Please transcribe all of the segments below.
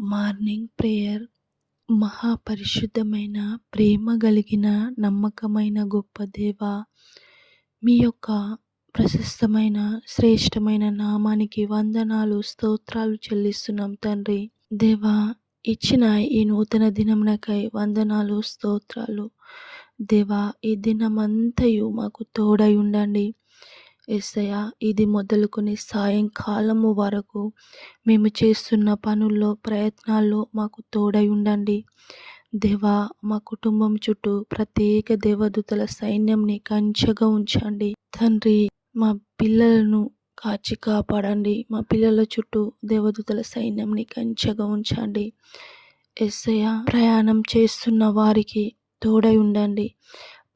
Morning prayer మహాపరిశుద్ధమైన ప్రేమ కలిగిన నమ్మకమైన గొప్ప దేవ మీ యొక్క ప్రశస్తమైన శ్రేష్టమైన నామానికి వందనాలు స్తోత్రాలు చెల్లిస్తున్నాం తండ్రి. దేవా ఇచ్చిన ఈ నూతన దినమునకై వందనాలు స్తోత్రాలు. దేవా ఈ దినమంతయు మాకు తోడై ఉండండి. ఎస్సయ ఇది మొదలుకొని సాయంకాలము వరకు మేము చేస్తున్న పనుల్లో ప్రయత్నాల్లో మాకు తోడై ఉండండి. దేవా మా కుటుంబం చుట్టూ ప్రత్యేక దేవదూతల సైన్యంని కంచగా ఉంచండి. తండ్రి మా పిల్లలను కాచి కాపాడండి. మా పిల్లల చుట్టూ దేవదూతల సైన్యంని కంచగా ఉంచండి. ఎస్ఐ ప్రయాణం చేస్తున్న వారికి తోడై ఉండండి.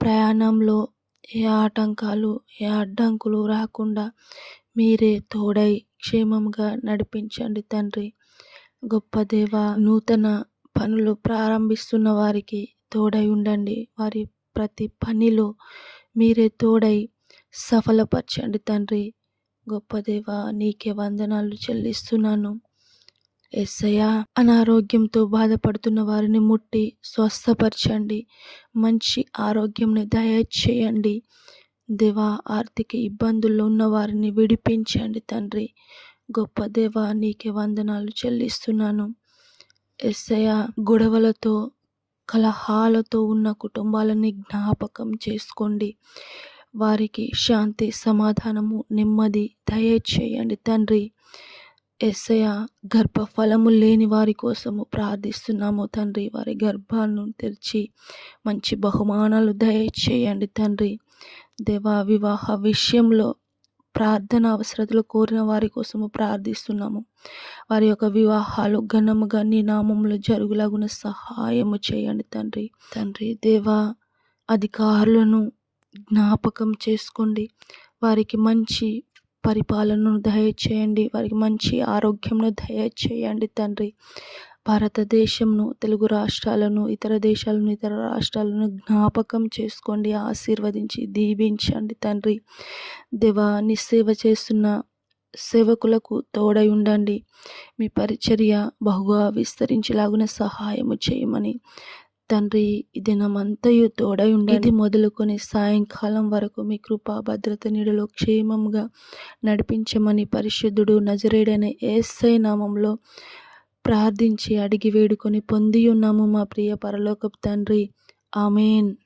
ప్రయాణంలో ఏ ఆటంకాలు ఏ అడ్డంకులు రాకుండా మీరే తోడై క్షేమంగా నడిపించండి తండ్రి. గొప్ప దేవ నూతన పనులు ప్రారంభిస్తున్న వారికి తోడై ఉండండి. వారి ప్రతి పనిలో మీరే తోడై సఫలపరచండి తండ్రి. గొప్ప దేవ నీకే వందనాలు చెల్లిస్తున్నాను. ఎస్సయ్య అనారోగ్యంతో బాధపడుతున్న వారిని ముట్టి స్వస్థపరచండి. మంచి ఆరోగ్యంని దయచేయండి. దేవా ఆర్థిక ఇబ్బందుల్లో ఉన్న వారిని విడిపించండి తండ్రి. గొప్ప దేవా నీకే వందనాలు చెల్లిస్తున్నాను. ఎస్సయ గొడవలతో కలహాలతో ఉన్న కుటుంబాలని జ్ఞాపకం చేసుకోండి. వారికి శాంతి సమాధానము నెమ్మది దయచేయండి తండ్రి. ఎస్సయ గర్భఫలము లేని వారి కోసము ప్రార్థిస్తున్నాము తండ్రి. వారి గర్భాలను తెరిచి మంచి బహుమానాలు దయచేయండి తండ్రి. దేవా వివాహ విషయంలో ప్రార్థన అవసరతలు కోరిన వారి కోసము ప్రార్థిస్తున్నాము. వారి యొక్క వివాహాలు ఘనముగా నీ నామంలో జరుగులాగున సహాయము చేయండి తండ్రి. తండ్రి దేవా అధికారులను జ్ఞాపకం చేసుకోండి. వారికి మంచి పరిపాలనను దయచేయండి. వారికి మంచి ఆరోగ్యంను దయచేయండి తండ్రి. భారతదేశంను తెలుగు రాష్ట్రాలను ఇతర దేశాలను ఇతర రాష్ట్రాలను జ్ఞాపకం చేసుకోండి. ఆశీర్వదించి దీవించండి తండ్రి. దేవాని సేవ చేస్తున్న సేవకులకు తోడై ఉండండి. మీ పరిచర్య బహుగా విస్తరించేలాగున సహాయము చేయమని తండ్రి ఈ దినమంతయు తోడై ఉండేది మొదలుకొని సాయంకాలం వరకు మీ కృపా భద్రత నీడలో క్షేమంగా నడిపించమని పరిశుద్ధుడు నజరేడైన ఏసై నామంలో ప్రార్థించి అడిగి వేడుకొని పొంది ఉన్నాము మా ప్రియ పరలోకపు తండ్రి. ఆమెన్.